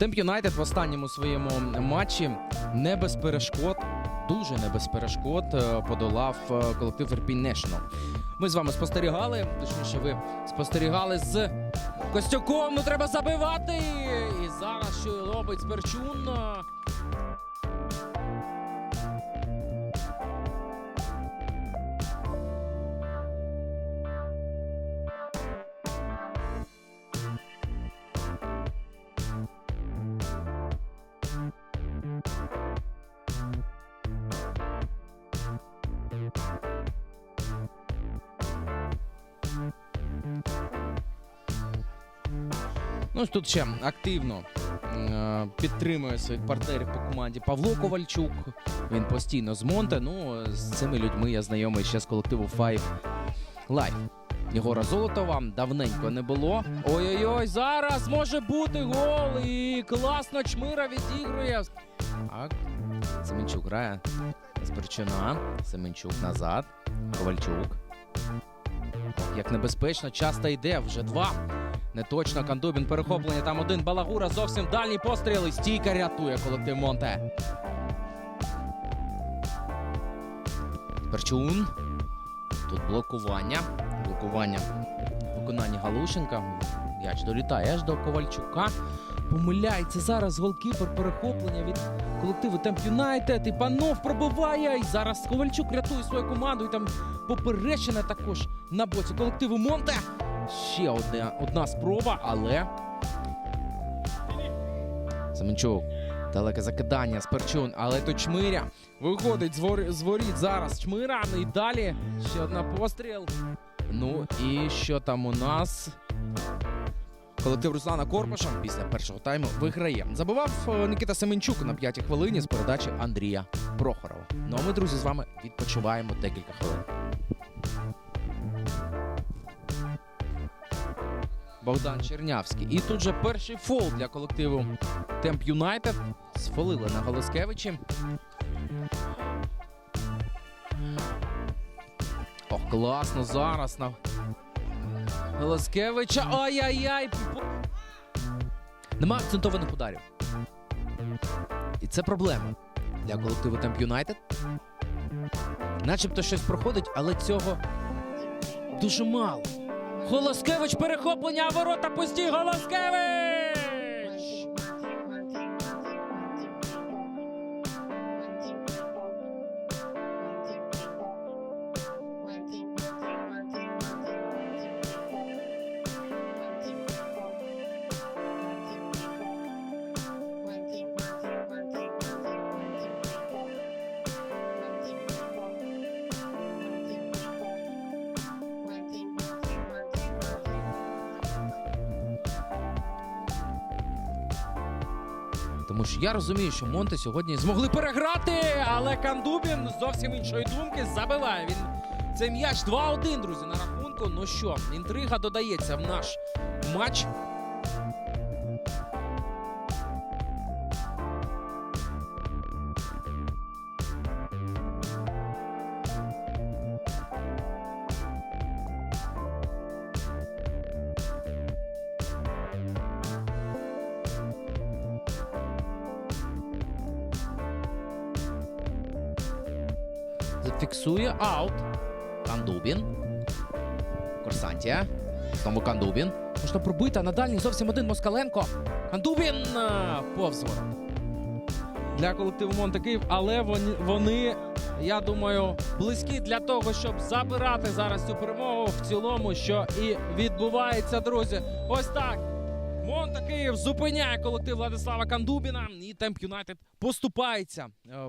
Темп Юнайтед в останньому своєму матчі не без перешкод, дуже не без перешкод е, подолав е, колектив Ірпінь Нешнл. Ми з вами спостерігали, точніше, ви спостерігали з Костюком. Ну треба забивати. І зараз що робить Сперчун. Ну, тут ще активно е, підтримує своїх партнерів по команді Павло Ковальчук. Він постійно з Монте. Ну, з цими людьми я знайомий ще з колективу Five Life. Єгора Золотова давненько не було. Ой-ой-ой, зараз може бути гол. І класно Чмира відігрує. Так. Семенчук грає з Берчина. Семенчук назад. Ковальчук. Як небезпечно, часто йде, вже два. Не точно Кандубін перехоплення. Там один балагура. Зовсім дальній постріл. І стійка рятує колектив Монте. Перчун. Тут блокування. Блокування в виконанні Галушенка. М'яч долітає аж до Ковальчука. Помиляється зараз голкіпер перехоплення від колективу Темп Юнайтед. І панов пробиває. І зараз Ковальчук рятує свою команду. І там поперечина також на боці колективу Монте. Ще одна, одна спроба, але. Семенчук. Далеке закидання з Перчун, але то Чмиря виходить з, вор... воріт зараз Чмира. І далі ще одна постріл. Ну і що там у нас? Колектив Руслана Корпаша після першого тайму виграє. Забував е, Нікіта Семенчук на п'ятій хвилині з передачі Андрія Прохорова. Ну а ми, друзі, з вами відпочиваємо декілька хвилин. Богдан Чернявський. І тут же перший фол для колективу Темп Юнайтед. Сфолили на Голоскевичі. Ох, класно зараз на Голоскевича. Ай-яй-яй! Нема акцентованих ударів. І це проблема для колективу Темп Юнайтед. Начебто щось проходить, але цього дуже мало. Голоскевич перехоплення, ворота пусті. Голоскевич! Тому що я розумію, що Монте сьогодні змогли переграти, але Кандубін зовсім іншої думки забиває. Він цей м'яч 2-1, друзі, на рахунку. Ну що, інтрига додається в наш матч. Зафіксує аут. Кандубін. Корсантія. Знову Кандубін. Можна пробити, а на дальній зовсім один Москаленко. Кандубін а, повз. Для колективу Монте Київ, але вони, вони, я думаю, близькі для того, щоб забирати зараз цю перемогу в цілому, що і відбувається, друзі. Ось так. Монте Київ зупиняє колектив Владислава Кандубіна і Темп Юнайтед поступається. е,